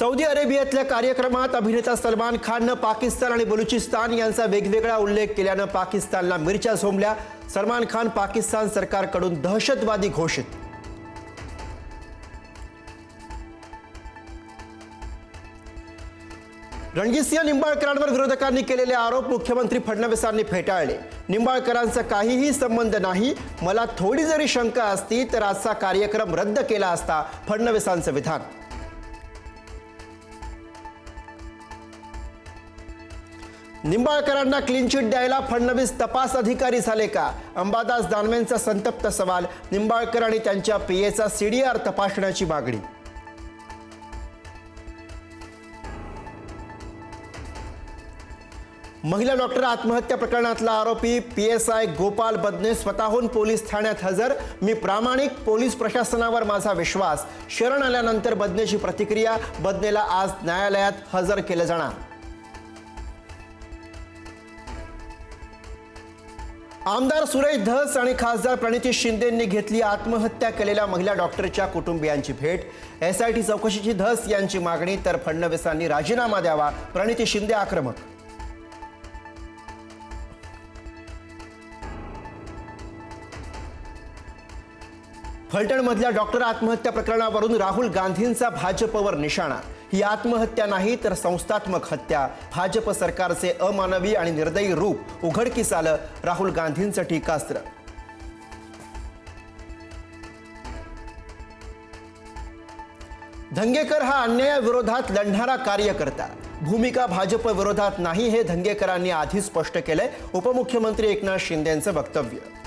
Saudi अरेबियातल्या कार्यक्रमात अभिनेता सलमान खाननं पाकिस्तान आणि बलुचिस्तान यांचा वेगवेगळा उल्लेख केल्यानं पाकिस्तानला मिरच्या झोंबल्या. सलमान खान पाकिस्तान सरकारकडून दहशतवादी घोषित. रणजितसिंह निंबाळकरांवर विरोधकांनी केलेले आरोप मुख्यमंत्री फडणवीसांनी फेटाळले. निंबाळकरांचा काहीही संबंध नाही. मला थोडी जरी शंका असती तर आजचा कार्यक्रम रद्द केला असता फडणवीसांचं विधान. निंबाळकरांना क्लीन चिट द्यायला फडणवीस तपास अधिकारी झाले का? अंबादास दानवेंचा संतप्त सवाल निंबाळकर आणि त्यांच्या पीएचा सीडीआर तपासण्याची मागणी. महिला डॉक्टर आत्महत्या प्रकरणातला आरोपी P S I Gopal Badne स्वतःहून पोलीस ठाण्यात हजर. मी प्रामाणिक पोलीस प्रशासनावर माझा विश्वास. शरण आल्यानंतर बदनेची प्रतिक्रिया. बदनेला आज न्यायालयात हजर केलं जाणार. आमदार सुरेश धस आणि खासदार प्रणिती शिंदेंनी घेतली आत्महत्या केलेल्या महिला डॉक्टरच्या कुटुंबियांची भेट. एसआयटी चौकशीची धस यांची मागणी तर फडणवीसांनी राजीनामा द्यावा. प्रणिती शिंदे आक्रमक. फलटणमधल्या डॉक्टर आत्महत्या प्रकरणावरून राहुल गांधींचा भाजपवर निशाणा. ही आत्महत्या नाही तर संस्थात्मक हत्या. भाजप सरकारचे अमानवी आणि निर्दयी रूप. उघडकीस आलं राहुल गांधींचं टीकास्त्र. धंगेकर हा अन्यायाविरोधात लढणारा कार्यकर्ता. भूमिका भाजप विरोधात नाही हे धंगेकरांनी आधी स्पष्ट केलंय. उपमुख्यमंत्री एकनाथ शिंदेचं वक्तव्य.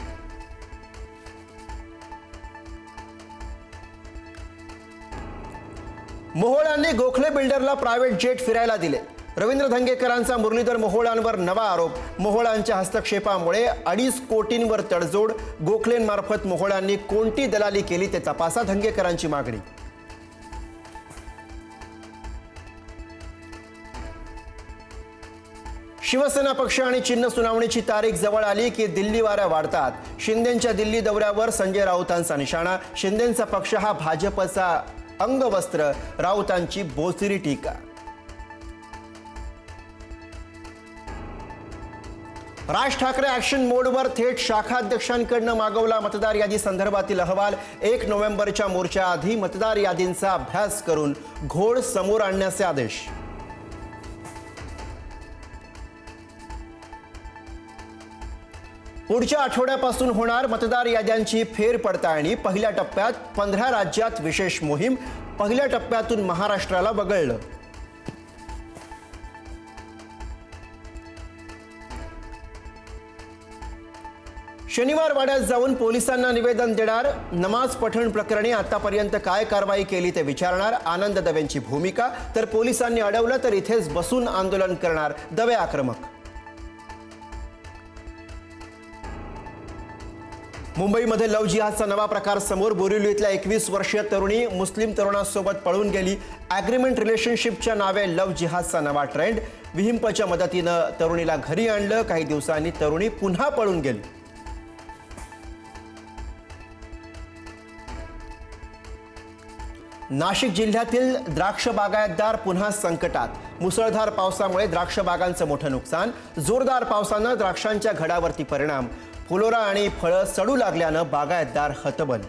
मोहोळांनी गोखले बिल्डरला प्रायव्हेट जेट फिरायला दिले. रवींद्र धंगेकरांचा मुरलीधर मोहोळांवर नवा आरोप. मोहोळांच्या हस्तक्षेपामुळे अडीच कोटींवर तडजोड. गोखलेंमार्फत मोहोळांनी कोणती दलाली केली ते तपासा धंगेकरांची मागणी. शिवसेना पक्ष आणि चिन्ह सुनावणीची तारीख जवळ आली की दिल्ली वाऱ्या वाढतात. शिंदेच्या दिल्ली दौऱ्यावर संजय राऊतांचा निशाणा. शिंदेचा पक्ष हा भाजपचा अंगवस्त्र राऊतांची बोचरी टीका. राज ठाकरे ऍक्शन मोडवर थेट शाखाध्यक्षांकडनं मागवला मतदार यादी संदर्भातील अहवाल. एक नोव्हेंबरच्या मोर्चाआधी मतदार यादींचा अभ्यास करून घोड समोर आणण्याचे आदेश. पुढच्या आठवड्यापासून होणार मतदार याद्यांची फेरपडताळणी पहिल्या टप्प्यात पंधरा राज्यात विशेष मोहीम. पहिल्या टप्प्यातून महाराष्ट्राला वगळलं. शनिवार वाड्यात जाऊन पोलिसांना निवेदन देणार. नमाज पठण प्रकरणी आतापर्यंत काय कारवाई केली ते विचारणार. आनंद दवेंची भूमिका. तर पोलिसांनी अडवलं तर इथेच बसून आंदोलन करणार दवे आक्रमक. मुंबईमध्ये लव जिहादचा नवा प्रकार समोर बोरिवलीतल्या एकवीस वर्षीय तरुणी मुस्लिम तरुणासोबत पळून गेली. ॲग्रीमेंट रिलेशनशिपच्या नावे लव जिहादचा नवा ट्रेंड विहिंपच्या मदतीनं तरुणीला घरी आणलं. काही दिवसांनी तरुणी पुन्हा पळून गेली. नाशिक जिल्ह्यातील द्राक्ष बागायतदार पुन्हा संकटात. मुसळधार पावसामुळे द्राक्ष बागांचं मोठं नुकसान. जोरदार पावसानं द्राक्षांच्या घडावरती परिणाम. फुलोरा आणि फळं सडू लागल्यानं बागायतदार हतबल.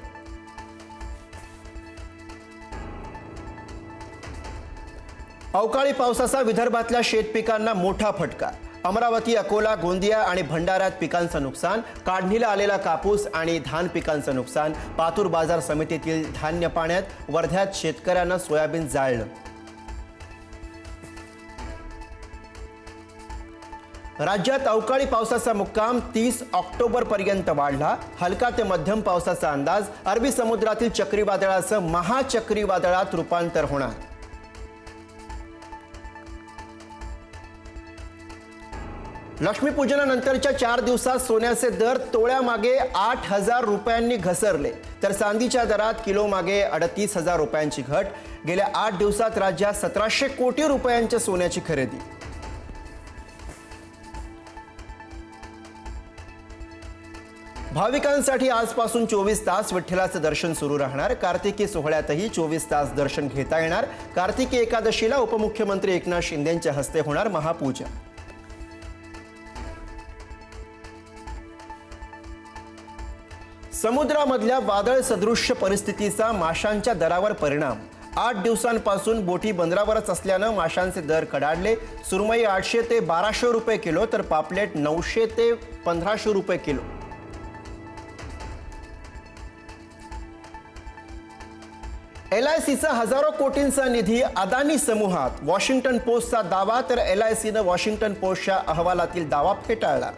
अवकाळी पावसाचा विदर्भातल्या शेतपिकांना मोठा फटका. अमरावती अकोला गोंदिया आणि भंडाऱ्यात पिकांचं नुकसान काढणीला आलेला कापूस आणि धान पिकांचं नुकसान पातूर बाजार समितीतील धान्य पाण्यात वर्ध्यात शेतकऱ्यांना सोयाबीन जाळलं. राज्यात अवकाळी पावसाचा मुक्काम तीस ऑक्टोबर पर्यंत वाढला. हलका ते मध्यम पावसाचा अंदाज अरबी समुद्रातील चक्रीवादळाचं महाचक्रीवादळात रूपांतर होणार. लक्ष्मीपूजनानंतरच्या चार दिवसात सोन्याचे दर तोळ्यामागे आठ हजार रुपयांनी घसरले. तर चांदीच्या दरात किलोमागे अडतीस हजार रुपयांची घट. गेल्या आठ दिवसात राज्यात सतराशे कोटी रुपयांच्या सोन्याची खरेदी. भाविकांसाठी आजपासून चोवीस तास विठ्ठलाचं दर्शन सुरू राहणार. कार्तिकी सोहळ्यातही चोवीस तास दर्शन घेता येणार. कार्तिकी एकादशीला उपमुख्यमंत्री एकनाथ शिंदेंच्या हस्ते होणार महापूजा. समुद्रामधल्या वादळ सदृश्य परिस्थितीचा माशांच्या दरावर परिणाम. आठ दिवसांपासून बोटी बंदरावरच असल्यानं माशांचे दर कडाडले. सुरमई आठशे ते बाराशे रुपये किलो तर पापलेट नऊशे ते पंधराशे रुपये किलो. एल आय सीचा हजारो कोटींचा निधी अदानी समूहात वॉशिंग्टन पोस्टचा दावा तर एल आय सीनं वॉशिंग्टन पोस्टच्या अहवालातील दावा फेटाळला.